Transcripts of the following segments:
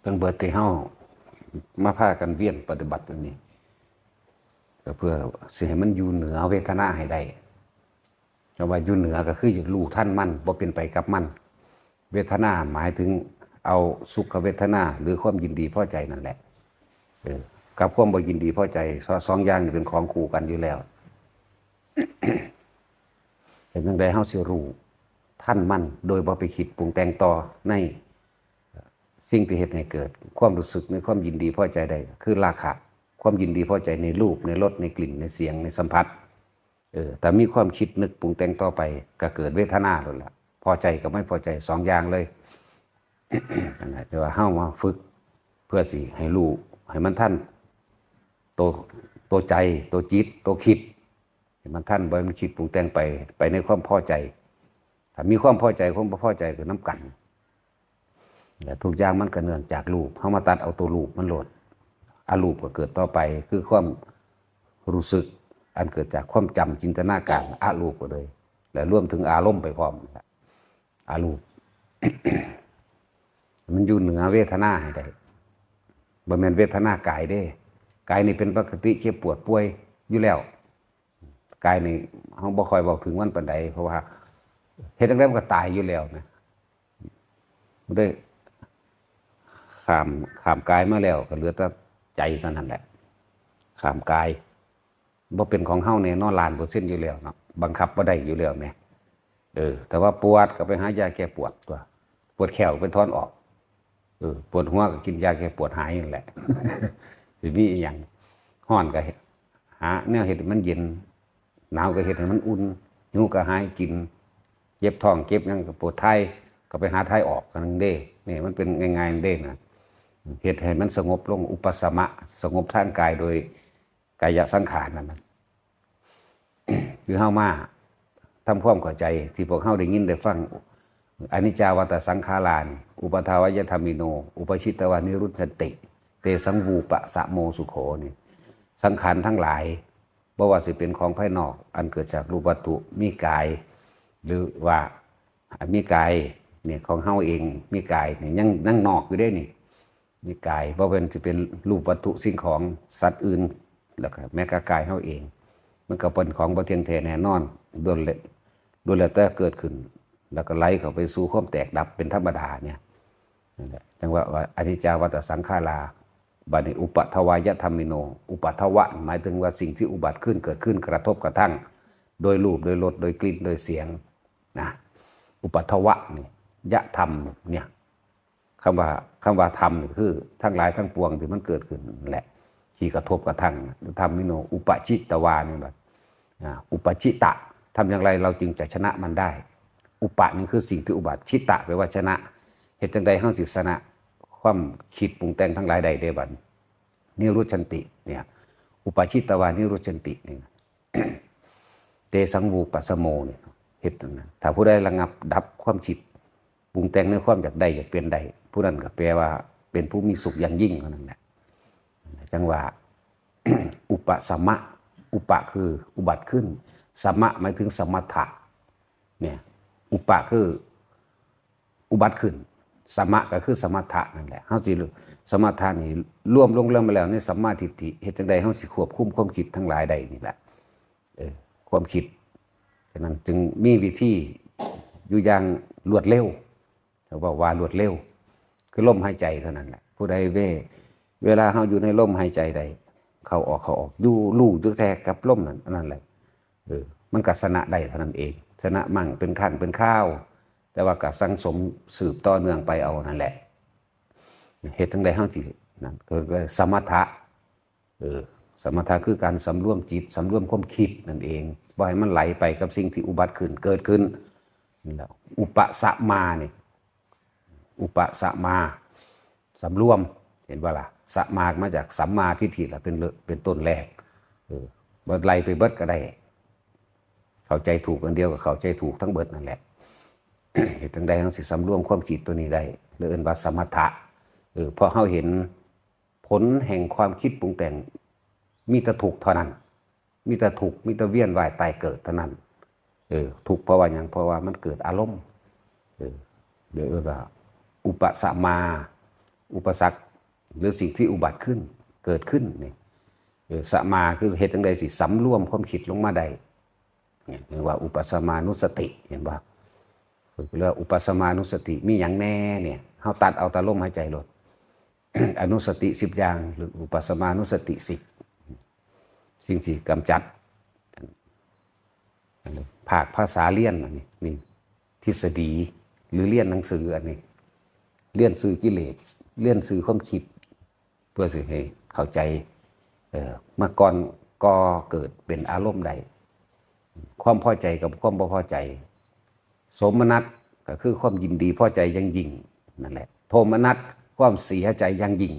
เพิ่งเบิดที่เฮามาพากันเวียนปฏิบัติอันนี้ก็เพื่อสิให้มันอยู่เหนือเวทนาให้ได้คำว่าอยู่เหนือก็คืออยู่รู้ท่านมันบ่เป็นไปกับมัน เวทนาหมายถึงเอาสุขเวทนา หรือความยินดีพอใจนั่นแหละกับความบ่ยินดีพอใจสองอย่างนี่เป็นของคู่กันอยู่แล้วเห็นจังไดเฮาสิรู้ ท่านมั่นโดยบ่ไปคิดปรุงแต่งต่อในสิ่งที่เหตุให้เกิด ความรู้สึกในความยินดีพอใจใดคือราคะความยินดีพอใจในรูปในรสในกลิ่นในเสียงในสัมผัสเออแต่มีความคิดนึกปรุงแต่งต่อไปก็เกิดเวทนาแล้วล่ะพอใจกับไม่พอใจสองอย่างเลยนั่นแหละแต่ว่าเฮ้ามาฝึกเพื่อสิให้รู้ให้มันท่านตัวตัวใจตัวจิตตัวคิด ให้มันท่านบ่มันคิดปรุงแต่งไป ไปในความพอใจ ถ้ามีความพอใจความบ่พอใจก็น้ำกันแต่ทุกอย่างมันก็เนื่องจากรูปเขามาตัดเอาตัวรูปมันโหลดอารูปก็เกิดต่อไป คือความรู้สึก อันเกิดจากความจำจินตนาการอารูปก็เลย และรวมถึงอารมณ์ไปพร้อมอารูป มันอยู่เหนือเวทนาให้ได้บ่แม่นเวทนากายเด้กายนี่เป็นปกติเจ็บปวดป่วยอยู่แล้วกายนี่เฮาบ่คอยบอกถึงมันปานใดเพราะว่า เฮ็ดจังไดมันก็ตายอยู่แล้วนะบ่ได้ขามขามกายมาแล้ว ก็เหลือแต่ใจเท่านั้นแหละขามกายบ่เป็นของเฮาแน่นอนลานเปอร์เซ็นอยู่แล้วเนาะบังคับบ่ได้อยู่แล้วแหม่เออ แต่ว่าปวดก็ไปหายาแก้ปวดตัว ปวดแขวเป็นทอนออกเออปวดหัวก็กินยาแก้ปวดหายนั่นแหละสิมีอีหยังฮ้อนก็เฮ็ดหาแนวเฮ็ดมันเย็นหนาวก็เฮ็ดให้มันอุ่นหิวก็หายกิน เย็บท้องเก็บยังก็ปวดไทยก็ไปหาไทยออกกันเด้นี่มันเป็นง่ายๆเด้นะเฮ็ดให้มันสงบลงอุปสมะ สงบทางกายโดยกายสังขารนั่นนะคือเฮามาทำความเข้าใจ ที่พวกเฮาได้ยินได้ฟังอนิจจาวัตสังขาราน อุปทาวยธรรมิโน อุปชิตวานิรุตสติ เตสังวูปะสะโมสุโขนี่สังขารทั้งหลายบ่ว่าสิเป็นของภายนอก อันเกิดจากรูปวัตถุมีกาย หรือว่ามีกายเนี่ยของเฮาเองมีกายเนี่ยยังนั่งนอกอยู่ได้นี่มีกายบ่เป็นสิเป็นรูปวัตถุสิ่งของสัตว์อื่นแล้วก็แม้กระกายเฮาเอง มันก็เป็นของบ่เที่ยงแท้แน่นอนล้วนเลยล้วนแล้วแต่เกิดขึ้น แล้วก็ไหลเข้าไปสู่ความแตกดับเป็นธรรมดาเนี่ยนั่นแหละจังว่าว่าอนิจจาวัตสังขาราบัดนี้อุปทวายธรรมิโน อุปทวะ หมายถึงว่าสิ่งที่อุบัติขึ้นเกิดขึ้นกระทบกระทั่ง โดยรูปโดยรสโดยกลิ่นโดยเสียง นะอุปทวะนี่ยะธรรมเนี่ยคำว่าคำว่าธรรมคือ ทั้งหลายทั้งปวงที่มันเกิดขึ้นแหละที่กระทบกระทั่งธรรมมิโน อุปจิตตวานี่แบบอุปจิตะทำอย่างไรเราจึงจะชนะมันได้ อุปะนี่คือสิ่งที่อุบัติชิตะแปลว่าชนะเหตุจังใดห้างสิชนะความคิดปรุงแต่งทั้งหลายใดเดบันนิรุชันติเนี่ยอุปชิตวานิรุชันติเนี่ยเตสังวูปัสสโมเนี่ย เหตุนั้นถ้าผู้ใดระงับดับความคิดปรุงแต่งในความอยากได้อยากเปลี่ยนใดผู้นั้นก็แปลว่าเป็นผู้มีสุขอย่างยิ่งเท่านั้นแหละจังว่าอุปสมะอุปะคืออุบัติขึ้น สมะหมายถึงสมถะเนี่ยอุปะคืออุบัติขึ้น สมะก็คือสมถะนั่นแหละเฮาสิสมถะนี่รวมลงเรื่องมาแล้วในสัมมาทิฏฐิเฮ็ดจังใดเฮาสิควบคุมความคิดทั้งหลายใดนี่แหละเออความคิดะนั้นจึงมีวิธีอยู่อย่างรวดเร็วเขาบอกว่ารวดเร็ว คือลมหายใจเท่านั้นแหละผู้ใดเวเวลาเฮาอยู่ในลมหายใจใด เขาออกเขาออกอยู่ลู่จึกแท้กับลมนั่นนนั่นแหละเออมันก็ชนะได้เท่านั้นเองชนะมั่งเป็นขั้นเป็นข้าว แต่ว่าก็สังสมสืบต่อเนื่องไปเอานั่นแหละเหตุทั้งใดเฮาสินั่นก็สมถะเออ สมถะคือการสำรวมจิตสำรวมความคิดนั่นเองบ่ให้มันไหลไปกับสิ่งที่อุบัติขึ้นเกิดขึ้นนี่แหละอุปสมาเนี่ยอุปสมาสำรวมเห็นว่าล่ะสมากมาจากสัมมาทิฏฐิละเป็นเลิเป็นต้นแรกเออเบิดไหลไปเบิดก็ได้ เข้าใจถูกกันเดียวกับเข้าใจถูกทั้งเบิดนั่นแหละเหตุทั้งใดทั้งสิสำรวมความจิตตัวนี้ได้เรียกว่าสมถะเออพราะเขาเห็นผลแห่งความคิดปรุงแต่ง มีแต่ถูกเท่านั้น มีแต่ถูกมีแต่เวียนว่ายตายเกิดเท่านั้น เออถูกเพราะว่าอย่างเพราะว่ามันเกิดอารมณ์เออเดี๋ยวว่าปสมมา อุปสรรคหรือสิ่งที่อุบัติขึ้นเกิดขึ้นนี่เออสมาคือเหตุจังใดสิสำรวมความคิดลงมาได้เนี่ยเรียกว่าอุปสมานุสติเห็นบ่เรียกว่าอุปสมานุสติมีอย่างแน่เนี่ยเฮาตัดเอาตาลมหายใจลดอนุสติสิบอย่างหรืออุปสมานุสติสิบ สิ่งที่กำจัดภาคภาษาเลี่ยนอันนี้นี่ทฤษฎีหรือเลี่ยนหนังสืออันนี้เลี่ยนสื่อกิเลสเลี่ยนสื่อความคิด เพื่อสิให้เข้าใจเออมื่อก่อนก็เกิดเป็นอารมณ์ใด ความพอใจกับความบ่พอใจ สมนัตก็คือความยินดีพอใจยังยิ่งนั่นแหละ โทมนัตความเสียใจยังยิ่ง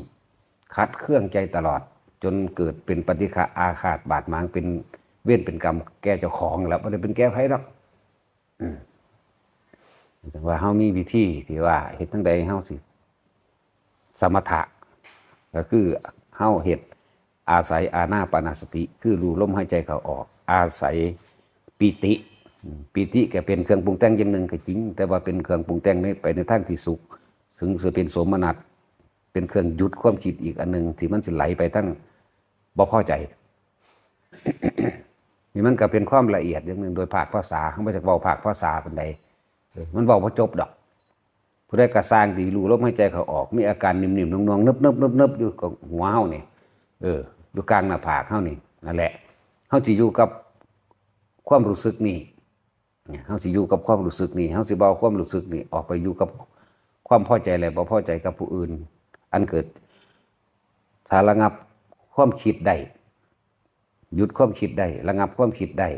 คัดเครื่องใจตลอด จนเกิดเป็นปฏิฆะอาฆาตบาดหมางเป็นเว้นเป็นกรรมแก้เจ้าของแล้วไม่ได้เป็นแก้ไพ่หรอกแต่ว่าเฮามีวิธีที่ว่าเฮ็ดทั้งใดเฮาสิ สมถะ ก็คือเฮาเฮ็ดอาศัยอาณาปานสติ คือรู้ลมหายใจเขาออก อาศัยปีติปีติก็เป็นเครื่องปรุงแต่งอย่างหนึ่งก็จริง แต่ว่าเป็นเครื่องปรุงแต่งในไปในทางที่สุขถึงจะเป็นโสมนัสเป็นเครื่องหยุดความคิดอีกอันหนึ่งที่มันสิไหลไปทั้ง บ่พอใจนี่มันก็เป็นความละเอียดอย่างหนึ่งโดยภาคภาษาเขาไม่จะเบาภาคภาษาเป็นใดมันบอกว่าจบดอกผู้ใดกระสร้างที่รู้ลมหายใจเขาออก มีอาการนิ่มๆนวงๆนึบๆนึบๆอยู่กับหัวเฮานี่เอออยู่กลางหน้าผากเฮานี่นั่นแหละเฮาสิอยู่กับความรู้สึกนี่เฮาสิอยู่กับความรู้สึกนี่เฮาสิเบาความรู้สึกนี่ออกไปอยู่กับความพอใจและบ่พอใจกับผู้อื่น อันเกิดถ้าระงับ ความคิดได้หยุดความคิดได้ระงับความคิดได้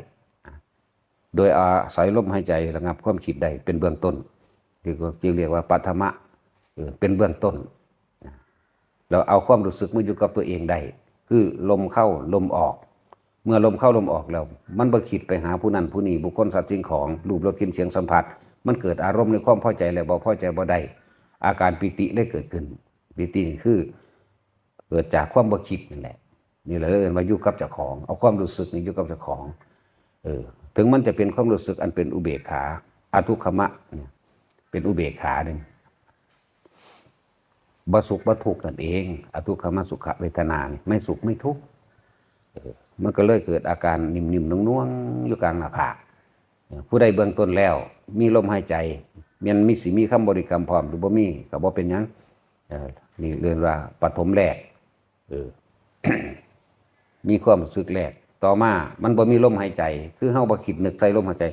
โดยอาศัยลมหายใจระงับความคิดได้เป็นเบื้องต้นที่จึงเรียกว่าปัทมะเออเป็นเบื้องต้นเราเอาความรู้สึกมาอยู่กับตัวเองได้คือลมเข้าลมออก เมื่อลมเข้าลมออกแล้ว มันบ่คิดไปหาผู้นั้นผู้นี้บุคคลสัตว์สิ่งของรูปรสกลิ่นเสียงสัมผัส มันเกิดอารมณ์ในความพอใจแล้วบ่พอใจบ่ได้อาการปิติเลยเกิดขึ้นปิติคือ เกิดจากความบ่คิดนั่นแหละนี่แหละเอิ้นว่าอยู่กับเจ้าของ เอาความรู้สึกนี่อยู่กับเจ้าของเออถึงมันจะเป็นความรู้สึกอันเป็นอุเบกขาอทุกขมะเนี่ยเป็นอุเบกขาหนึ่งบสุขบทุกนั่นเองอทุกขมสุขเวทนานี่ไม่สุขไม่ทุกข์มันก็เลยเกิดอาการนิ่มๆน่วงๆอยู่กลางหน้าผากผู้ใดเบื้องต้นแล้ว มีลมหายใจมันมีสิมีคำบริกรรมพร้อมหรือบ่มีก็บ่เป็นยังเออนี่เรียนว่าปฐมแรก เออ มีความรู้สึกแรก ต่อมามันบ่มีลมหายใจ คือเฮาบ่คิดนึกใส่ลมหายใจ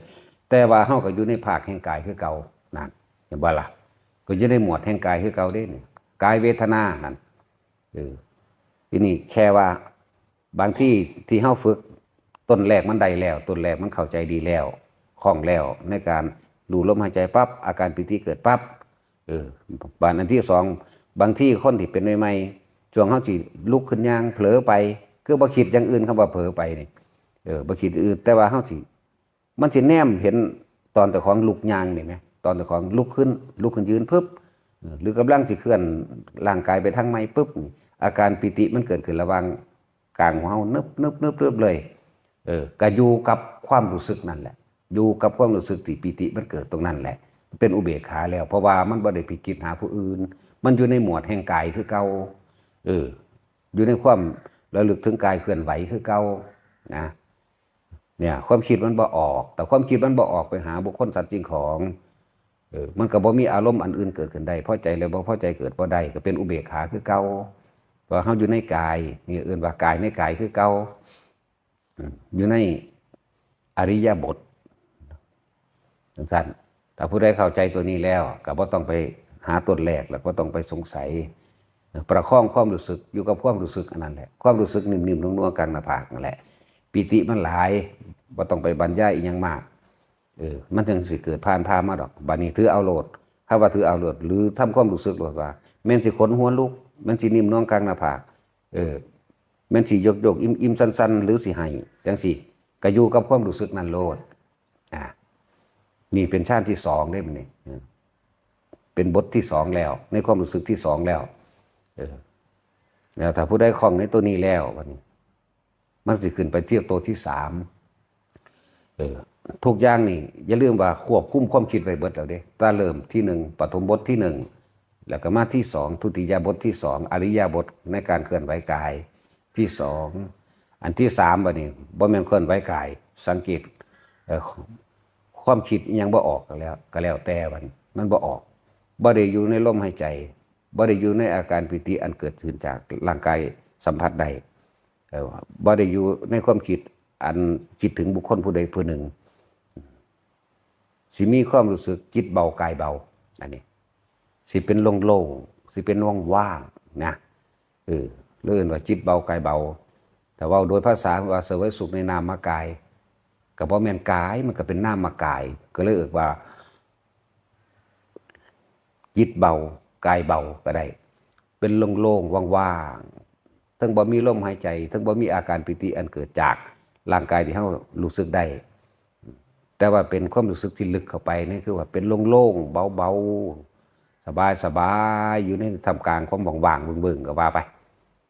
แต่ว่าเฮาก็อยู่ในภาคแห่งกายคือเก่านั่นเห็นบ่ล่ะก็อยู่ในหมวดแห่งกายคือเก่าเด้นี่กายเวทนานั่นเออทีนี้แค่ว่า บางที่ที่เฮาฝึกต้นแรกมันได้แล้วต้นแรกมันเข้าใจดีแล้วคล่องแล้วในการดูลมหายใจปั๊บอาการปิติเกิดปั๊บเออบานอันที่สองบางที่คนที่เป็นใหม่ๆ ช่วงเฮาสิลุกขึ้นย่างเผลอไป คือบ่คิดอย่างอื่นคำว่าเผลอไปนี่เออบ่คิดอื่นแต่ว่าเฮาสิมันสิแนมเห็นตอนแต่ของลุกย่างนี่ไหมตอนแต่ของลุกขึ้นลุกขึ้นยืนปึ๊บหรือกำลังสิเคลื่อนร่างกายไปทางไม้ปึ๊บอาการปิติมันเกิดขึ้นระว่างกลางของเฮานึบนึบนึบนึบเลยเออก็อยู่กับความรู้สึกนั่นแหละ อยู่กับความรู้สึกที่ปิติมันเกิดตรงนั้นแหละ เป็นอุเบกขาแล้ว เพราะว่ามันบ่ได้ไปคิดหาผู้อื่น มันอยู่ในหมวดแห่งกายคือเก่า เออ อยู่ในความระลึกถึงกายเคลื่อนไหวคือเก่านะ เนี่ย ความคิดมันบ่ออก แต่ความคิดมันบ่ออกไปหาบุคคลสัตว์จริงของเออมันก็บ่มีอารมณ์อันอื่นเกิดขึ้นได้พอใจแล้วบ่พอใจเกิดบ่ได้ก็เป็นอุเบกขาคือเก่าเพราะเฮาอยู่ในกายนี่เอื่นว่ากายในกายคือเก่าอยู่ในอริยบทสั้นๆถ้าผู้ใดเข้าใจตัวนี้แล้ว ก็บ่ต้องไปหาต้นแรกแล้วก็ต้องไปสงสัย ประคองความรู้สึกอยู่กับความรู้สึกอันนั้นแหละความรู้สึกนิ่มๆนุ่มๆกลางหน้าผากนั่นแหละ ปิติมันหลายบ่ต้องไปบรรยายอีหยังมากเออมันจึงสิเกิดผ่านพามาดอกบัดนี้ถือเอาโหลดถ้าว่าถือเอาโหลด หรือทำความรู้สึกโลดว่าแม่นสิขนหัวลุกแม่นสินิ่มน้องกลางหน้าผากเออแม่นสิยกๆอิ่มๆสั้น ๆ หรือสิให้จังซี่ก็อยู่กับความรู้สึกนั้นโลดอ่านี่เป็นชาติที่สองได้ไหมันนี่อืมเป็นบทที่สองแล้ว ในความรู้สึกที่สองแล้ว แล้วถ้าผู้ได้คล่องในตัวนี้แล้ววันมันสิขึ้นไปเที่ยวตัวที่สามทุกอย่างนี่อย่าลืมว่าควบคุมความคิดไว้เบิดแล้วเด้ตาเริ่มที่หนึ่งปฐมบทที่หนึ่งแล้วก็มาที่สองทุติยบทที่สองอริยบทในการเคลื่อนไหวกายที่สองอันที่สามบัดนี้บ่แม่นเคลื่อนไหวกาย สังเกตความคิดยังบ่ออกก็แล้ว ก็แล้วแต่มันมันบ่ออกบ่ได้อยู่ในลมหายใจ บ่ได้อยู่ในอาการปิติอันเกิดขึ้นจากร่างกายสัมผัสใดเออบ่ได้อยู่ในความคิดอันจิตถึงบุคคลผู้ใดผู้หนึ่ง สิมีความรู้สึกจิตเบากายเบา อันนี้ สิเป็นโล่งๆสิเป็นว่างๆนะเออเลื่อนว่าจิตเบากายเบา แต่ว่าโดยภาษาว่าเสวยสุขในนามกายกับว่าแมนกายมันก็เป็นนามกาย ก็เลยเอ่ยว่าจิตเบา กายเบาก็ได้ เป็นโล่งๆว่างๆทั้งบ่มีลมหายใจทั้งบ่มีอาการปิติอันเกิดจากร่างกายที่เรารู้สึกได้ แต่ว่าเป็นความรู้สึกที่ลึกเข้าไปนี่คือว่าเป็นโล่งๆเบาๆสบายสบายๆอยู่ในทำกลางความว่างๆเบิ่งๆก็ว่าไป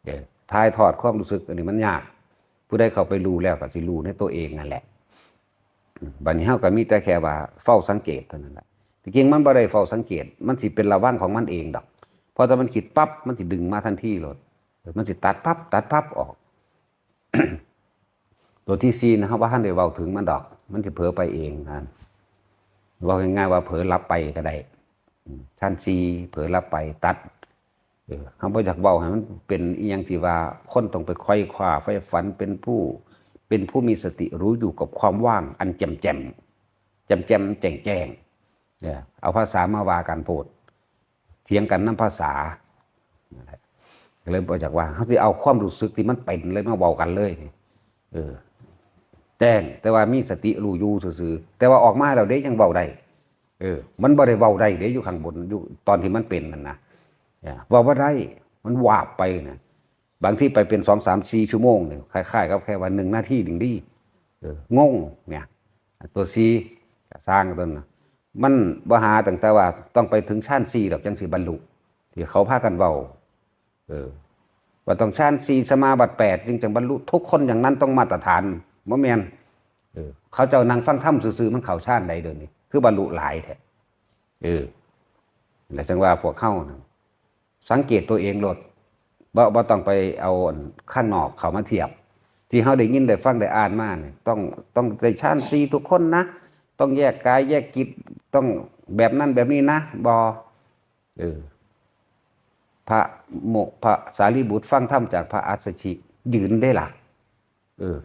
เดี๋ยวทายทอดความรู้สึกอันนี้มันยากผู้ใดเข้าไปรู้แล้วก็สิรู้ในตัวเองนั่นแหละบัดนี้เฮาก็มีแต่แค่ว่าเฝ้าสังเกตเท่านั้นแหละ ที่จริงมันบ่ได้เฝ้าสังเกต มันสิเป็นระวังของมันเองดอกพอถ้ามันคิดปั๊บมันสิดึงมาทันทีเลยมันสิตัดปั๊บตัดปั๊บออก ตัวที่ซีนะครับว่าท่านได้เว้าถึงมันดอก มันจะเผลอไปเองนะว่าง่ายๆว่าเผลอรับไปก็ได้ท่านซีเผลอรับไปตัดเออคำว่าจากเว้าให้มันเป็นอียังที่ว่าคนต้องไปค่อยคว้าไฟฝันเป็นผู้เป็นผู้มีสติรู้อยู่กับความว่างอันแจ่มแจ่มแจ่มแจ่มแจ่งแจ้ง เนี่ยเอาภาษามาว่ากันโพดเถียงกันน้ำภาษานั่นแหละก็เลยบอกจากว่าเขาจะเอาความรู้สึกที่มันเป็นเลยมาเบากันเลยเออแจ้งแต่ว่ามีสติรู้อยู่ซื่อแต่ว่าออกมาแล้วเด้ยังเบาได้เออ มันบ่ได้เบาได้เด้อยู่ข้างบนอยู่ตอนที่มันเป็นนั่นนะเนี่ยเบาได้มันวาบไปนะบางที่ไปเป็นสองสามสี่ชั่วโมงเนี่ยคล้ายๆกับแค่วันหนึ่งหน้าที่ดิ่งดีเอองงเนี่ย ตัวซีสร้างต้นนะ มันบ่หาตั้งแต่ว่า ต้องไปถึงชั้นซีดอกจังสิบรรลุที่เขาพากันเบาเออ ว่าต้องชั้นซีสมาบัติแปดจึงจะบรรลุทุกคนอย่างนั้นต้องมาตรฐานบ่แม่นเออ เขาเจ้านางฟังถ้ำซื่อๆมันเข้าชาติใดเดินนี่คือบรรลุหลายแท้เออแล้วจังว่าพวกเข้านะสังเกตตัวเองโลดบ่บ่ต้องไปเอาอันข้างนอกเขามาเทียบ ที่เขาได้ยินได้ฟังได้อ่านมาเนี่ยต้องต้องได้ชานซีทุกคนนะต้องแยกกายแยกจิจ ต้องแบบนั้นแบบนี้นะบอเออพระโมพระสารีบุตรฟังธรรมจากพระอัสสชิยืนได้ล่ะเออ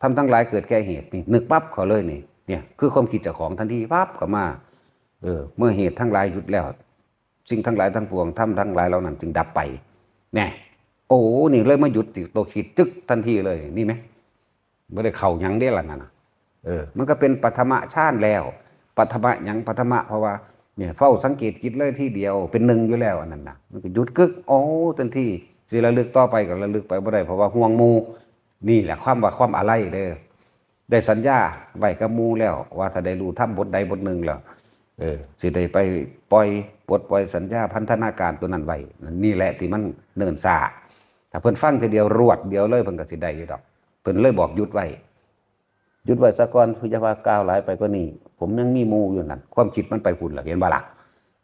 ทำทั้งหลายเกิดแก่เหตุนี่นึกปั๊บเขาเลยนี่เนี่ย คือความคิดจ้าของทันทีปั๊บเข้ามา เออ เมื่อเหตุทั้งหลายหยุดแล้วสิ่งทั้งหลายทั้งปวงทำทั้งหลายเหล่านั้นจึงดับไปแน่โอ้นี่เลยมาหยุดติดตัวคิดจึกทันทีเลย นี่ไหมไม่ได้เข่ายังได้ละนั่นน่ะ เออ มันก็เป็นปัทมะชาติแล้ว ปัทมะยังปัทมะเพราะว่าเนี่ยเฝ้าสังเกตคิดเลยที่เดียวเป็นหนึ่งอยู่แล้วอันนั้นนะมันก็หยุดกึกโอ้ทันทีสิระลึกต่อไปก็ระลึกไปบ่ได้เพราะว่าห่วงมูนี่แหละความว่าความอะไรเด้อได้สัญญาไว้กับมูแล้ว ว่าถ้าได้รู้ทำบทใดบทหนึ่งแล้วเออสิได้ไปปล่อยปลดปล่อยสัญญาพันธนาการตัวนั้นไว้นี่แหละที่มันเนินซาถ้าเพิ่นฟังทีเดียวรวดเดียวเลยเพิ่นก็สิได้อยู่ดอก เพิ่นเลยบอกหยุดไว้ หยุดไว้ซะก่อนพุทธว่าก้าวหลายไปก็นี่ ผมยังมีมูอยู่นั่นความคิดมันไปหุ่นหละเห็นบ่ล่ะ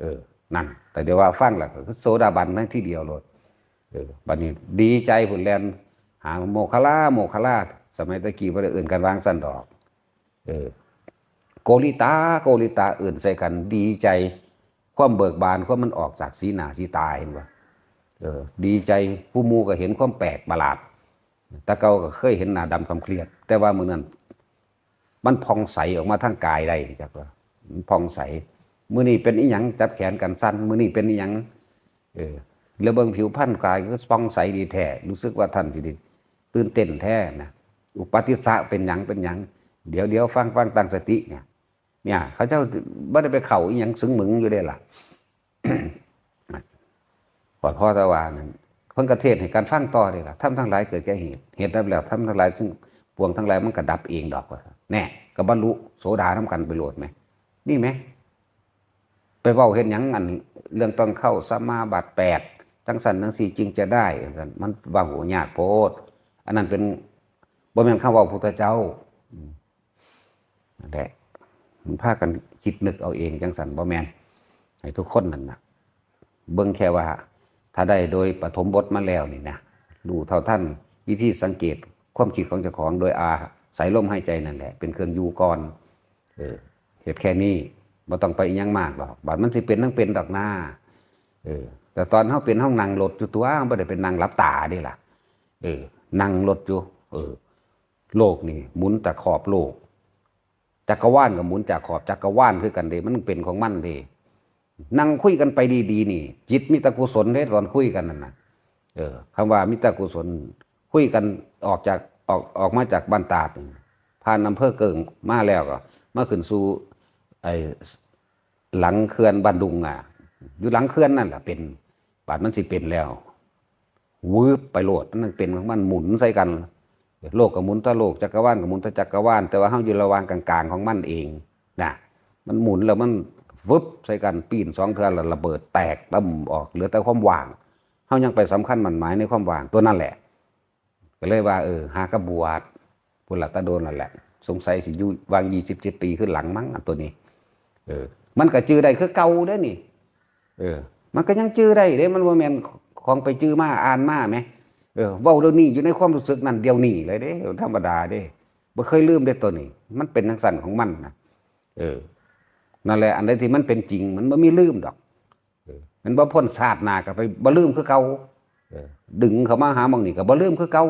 เออนั่น แต่เดี๋ยวว่าฟังหล่ะคือโซดาบันนั่นที่เดียวเลยเออบัดนี้ดีใจหุ่นแลนหาโมคคลาโมคคลาสมัยตะกี้บ่ได้เอื่นกันวางสันดอก เออ โกลิตาโกลิตาเอื่นใส่กันดีใจ ความเบิกบานความมันออกจากสีหนาสีตาเห็นบ่เออ ดีใจผู้มูก็เห็นความแปลกประหลาดตะเกาก็เคยเห็นหน้าดำคำเครียด แต่ว่ามือนั้น มันพองใสออกมาทางกายได้จักว่ามันพองใสมื้อนี้เป็นอีหยังจับแขนกันสั้นมื้อนี้เป็นอีหยังเออแล้วเบิ่งผิวพรรณกายก็พองใสดีแท้รู้สึกว่าท่านสิดีตื่นเต้นแท้นะอุปาทิสะเป็นหยังเป็นหยังเดี๋ยวเดี๋ยวฟังฟังตั้งสติเนี่ยเนี่ย เขาเจ้าบ่ได้ไปเข้าอีหยังซึ้งหมึงอยู่ได้ล่ะปอพ่อตะวานั้นเพิ่นกระเทศให้การฟังต่อเลยล่ะทำทั้งหลายเกิดแก่เหตุเหตุดับแล้วทำทั้งหลายซึ่ง วงทั้งหลายมันก็ดับเองดอกว่าแน่ก็บรรลุโสดาทำกันไปโหลดไหมนี่ไหมไปเว้าเห็นยังอันเรื่องต้องเข้าสมาบัติแปดทั้งสันทั้งสี่จึงจะได้มันว่าหัวยากโพดอันนั้นเป็นบ่แม่นคำเว่าพุทธเจ้าอืมนั่นแหละมันพากันคิดนึกเอาเองจังสันบ่แมนให้ทุกคนนั่นนะเบิ่งแค่ว่า ถ้าได้โดยปฐมบทมาแล้วนี่นะรู้เท่าท่านวิธีสังเกต ความคิดของเจ้าของโดยอาสายลมหายใจนั่นแหละ เป็นเครื่องอยู่ก่อนเออเหตุแค่นี้บ่ต้องไปยังมากหรอกบาดมันสิเป็นทั้งเป็นดอกหน้าเออ แต่ตอนเฮาเป็นห้องนั่งรถอยู่ตัวเฮาบ่ได้เป็นนั่งหลับตาด้ล่ะ เออนั่งรถอยู่เออ โลกนี่หมุนแต่ขอบโลกจักรวาลกับหมุนจากขอบจักรวาลคือกันเด้มันเป็นของมันเด้นั่งคุยกันไปดีๆนี่ จิตมีแตกุศลเด้ตอนคุยกันนั่นนะเออคำว่ามิตรกุศล คุยกันออกจากออกออกมาจากบ้านตาดผ่านอำเภอเกิงมาแล้วก็มาขึ้นสู่ไอ้หลังเขื่อนบ้านดุงอะอยู่หลังเขื่อนนั่นแหละเป็นบาดมันสิเป็นแล้ววืบไปโหลดมันเป็นของมันหมุนใส่กัน โลกกับหมุนตะโลกจักรวาลกับหมุนตะจักรวาลแต่ว่าเฮาอยู่ระหว่างกลางๆของมันเองนะมันหมุนแล้วมันวึบใส่กันปีนสองเทือแล้วระเบิดแตกตั้มออกเหลือแต่ความว่างเขายังไปสำคัญหมันหมายในความว่างตัวนั่นแหละ ก็เลยว่าเออหากระบวชพุหลักตะโดนนั่นแหละ สงสัยสิยู่วางยี่สิบเจ็ดปีขึ้นหลังมั้งตัวนี้ เออ มันก็จื้อได้คือเก่าได้นี่ เออ มันก็ยังจื้อได้เด้ มันว่าแมนของไปจื้อมาอ่านมาไหมเออเว้าเดี๋ยวนี้อยู่ในความรู้สึกนั่นเดียวนี้เลยเด้ธรรมดาเด้บ่เคยลืมได้ตัวนี้ มันเป็นทังสันของมันนะเออ นั่นแหละ อันใดที่มันเป็นจริง มันบ่มีลืมดอกมันบ่พ้นศาสตร์หนาก็ไปบ่ลืมคือเก่า ดึงเขามาหาหมองนี่ก็บ่ลืมคือเก่า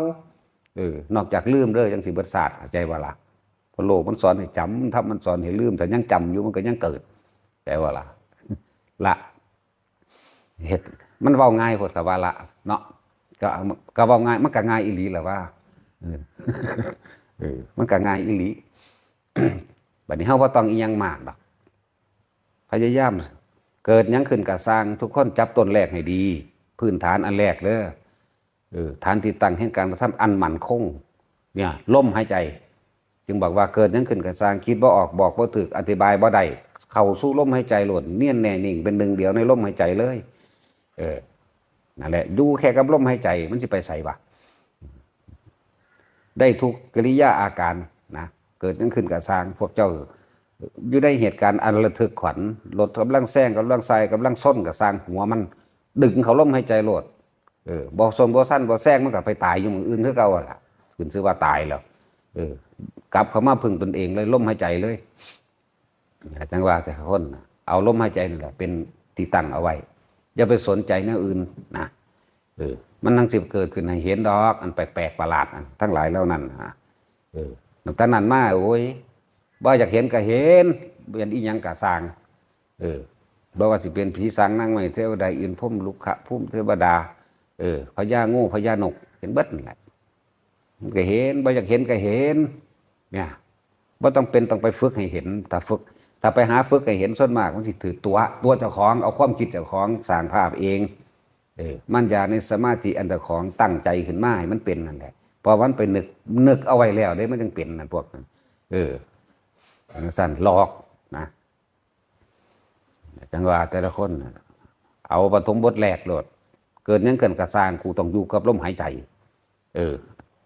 เออนอกจากลืมเด้อจังสิบิดศาสตร์ใจว่าล่ะพโลกมันสอนให้จำถ้ามันสอนให้ลืมแต่ยังจำอยู่มันก็ยังเกิดใจว่าล่ะละเฮ็ดมันเว้าง่ายพดก็ว่าละเนาะก็ก็เว้าง่ายมันก็ง่ายอีหลีแหละว่าเออมันก็ง่ายอีหลีบัดนี้เฮาบ่ต้องอีหยังมากดอกพยายามเกิดยังขึ้นกับสร้างทุกคนจับต้นแรกให้ดี พื้นฐานอันแรกเลยเออฐานที่ตั้งแห่งการกระทำอันมั่นคง เนี่ยล่มหายใจ จึงบอกว่าเกิดหยังขึ้นกับสร้างคิดบ่ออกบอกบ่ถึกอธิบายบ่ได้เข้าสู่ลมหายใจหล่นเนียนแน่นิ่งเป็นหนึ่งเดียวในลมหายใจเลย เออนั่นแหละดูแค่กับลมหายใจมันจะไปใส่บะได้ทุกกิริยาอาการนะเกิดหยังขึ้นกับสร้างพวกเจ้าอยู่ในเหตุการณ์อันระทึกขวัญรถกำลังแซงกำลังใส่กำลังส้นกับสร้างหัวมัน ดึงเขาล้มให้ใจโลดเออบ่สนบ่สั้นบ่แซงมันก็ไปตายอยู่มืองอื่นคือเก่าล่ะขึ้นชื่อว่าตายแล้วเออกลับเขามาพึ่งตนเองเลยล้มใหายใจเลยจังว่าแต่คนน่ะเอาล้มใหายใจนี่แหละเป็นที่ตั้งเอาไว้อย่าไปสนใจแนวอื่นนะเออมันทั้งสิบเกิดขึ้นให้เห็นดอก อันแปลกๆประหลาดอันทั้งหลายแล้วนั่นนะเออตั้งแต่นั้นมาโอ้ยบ่อยากเห็นก็เห็นเป็นอีหยังก็สร้าง เออ บ่ว่าสิเป็นผีสางนางไม้เทวดาอื่นพุ่มลุกขะพุ่มเทวดา เออพญาโง่พญานก เห็นเบิดนั่นแหละก็เห็นบ่อยากเห็นก็เห็น เนี่ยบ่ต้องเป็นต้องไปฝึกให้เห็นถ้าฝึกถ้าไปหาฝึกให้เห็นส่วนมากมันสิถือตัว ตัวเจ้าของเอาความคิดเจ้าของสร้างภาพเองเออมันอย่าในสมาธิอันเจ้าของตั้งใจขึ้นมาให้มันเป็นนั่นแหละพอมันไปนึกนึกเอาไว้แล้วได้มันจึงเป็นนั่นพวกนั้นเออสั่นหลอก จังหวะแต่ละคน เอาปฐมบทแรกโหลด เกิดหยังเกินกระสางกูต้องอยู่กับลมหายใจ เออ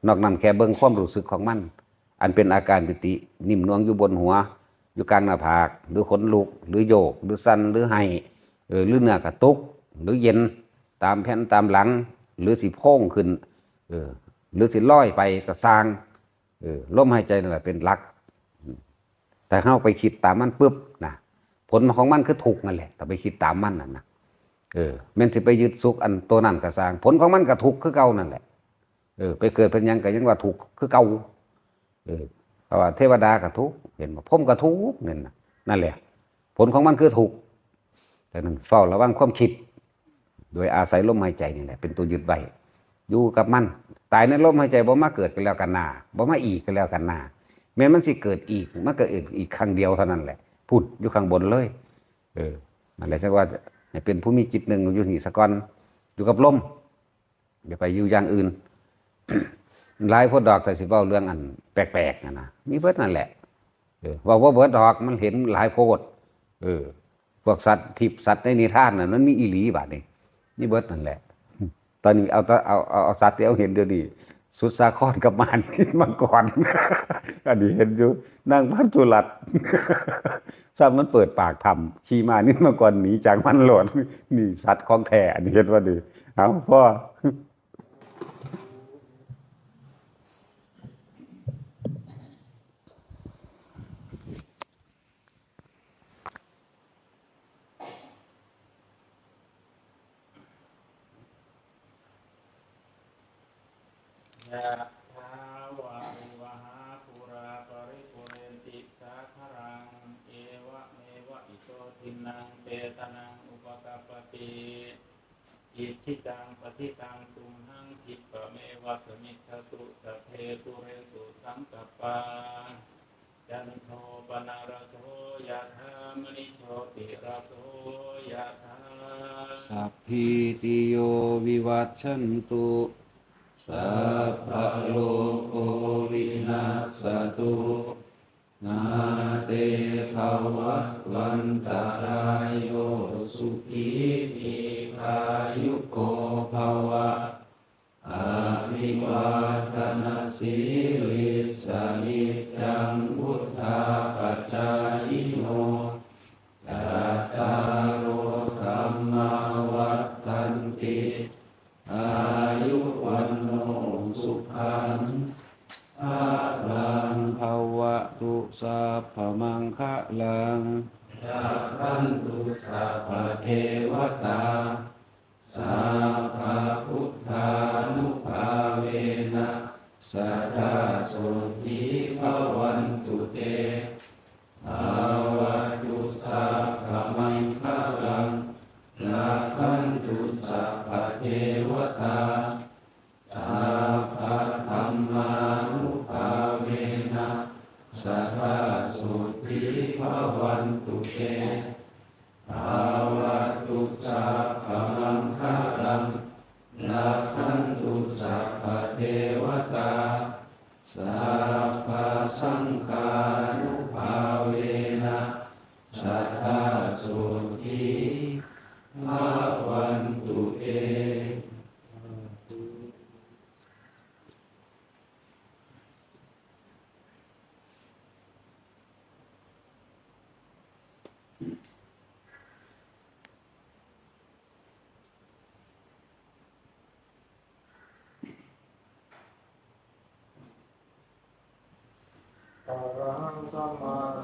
นอกนั้นแค่เบิ่งความรู้สึกของมัน อันเป็นอาการปิติ นิ่มนวลอยู่บนหัว อยู่กลางหน้าผาก หรือขนลุก หรือโยก หรือสั่นหรือไห้เออหรือเนื้อกระตุก หรือเย็น ตามแผ่นตามหลัง หรือสิโพ่งขึ้น เออ หรือสิลอยไปกระสาง เออลมหายใจนั่นแหละเป็นหลัก แต่เข้าไปคิดตามมันปุ๊บนะ ลของมันคือถูกนั่นแหละแต่ไปคิดตามมันนั่นนะเออแม่นสิไปยึดสุขอันตัวนั่นก็สร้าง ผลของมันก็ถูกคือเก่านั่นแหละเออ ไปเกิดเป็นยังก็ยังว่าถูกคือเก่าเออเพราะว่าเทวดาก็ทุกเห็นว่าพมก็ทุกข์นั่นน่ะนั่นแหละ ผลของมันคือถูกแต่นั้นเฝ้าระวังความคิด โดยอาศัยลมหายใจนี่แหละเป็นตัวยึดไว้อยู่กับมัน ตายในลมหายใจบ่มาเกิดกันแล้วกันนาบ่มาอีกกันแล้วกันนาแม้มันสิเกิดอีกมันเกิดอีกครั้งเดียวเท่านั้นแหละ พูดอยู่ข้างบนเลย เออนั่นแหละจักว่าเป็นผู้มีจิตหนึ่งอยู่นี่สะก่อนอยู่กับลมอย่าไปอยู่อย่างอื่นหลายพวกดอกแต่สิเว้าเรื่องอัน แปลกๆนะนะมีเบิดนั่นแหละเออว่าว่าเบิดดอกมันเห็นหลายโพดเออ พวกสัตว์ทิพสัตว์ในนิทานน่ะมันมีอีหลีบาดนี่นี่เบิดนั่นแหละ ตอนนี้เอาต่เอาเอาเอาสัตว์ที่เอาเห็นเดี๋ยวนี้ สุดสาครกับมานพิษมาก่อันนี้เห็นอยู่นั่งพันจุลัดซ้ำมันเปิดปากทำขี่มานี่มังกรหนีจากมันหลดนี่สัตว์ของแท้อันนี้เห็นว่าดีเอาพ่อ ยะถาวาริวหาปุราปริปุเรนติสาคารัง เอวะเมวะอิโตทินังเปตานังอุปกปปติอิทิตังปฏิตังตุมหังคิปะเมวะสมิทธตุสพเพตุเรตุสังกปปาจันโทปนารโสยะธามณิโชติราโสยะธาสัพพิติโยวิวัชชันตุ สัพพะโลกโควินาศตุนาเตภวัตวันตารายโยสุขีทีคายุโกภวะอาภิวาทนาสีลิสานิจังพุทธา สัทธาสุติภวันตุเตอาวาตุสัพพมังคะลังนาคันตุสัพพเทวตาสัพพสังฆานุภาเวนะสัทธาสุขีภาวันตุเต อะระหังสัมมาสัม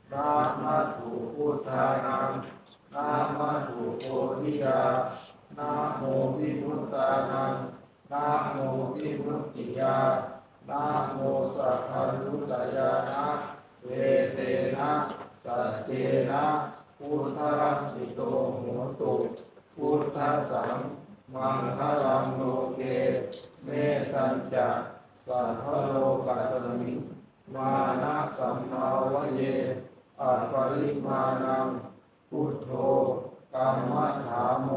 นามาถูพุทธานังนามาถูโพธิยานาโมวิมุตตานังนาโมวิมุตติยานาโมสัพพัญญุตยานะเวเตนะสัจเจนะพุทธรังจิโตโหตุพุทธสังมังคลังโลเกเมตัญจะสัพพะโลกัสสมิมานะสัมภาวะเย อัปริมาณังพุทโธกรรมฐานโม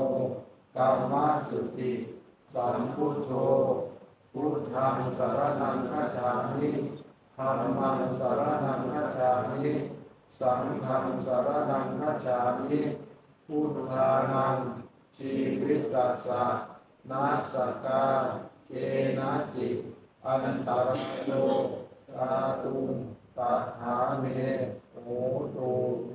กรรมจุติสัมพุทโธพุทธังสารนังคัจามิธัมมังสารนังคัจามิสังฆังสารนังคัจามิพุทธานังชีวิตัสสะนาสกาเกนะจิตอนันตรโยกาตุงตถาเม โหตุ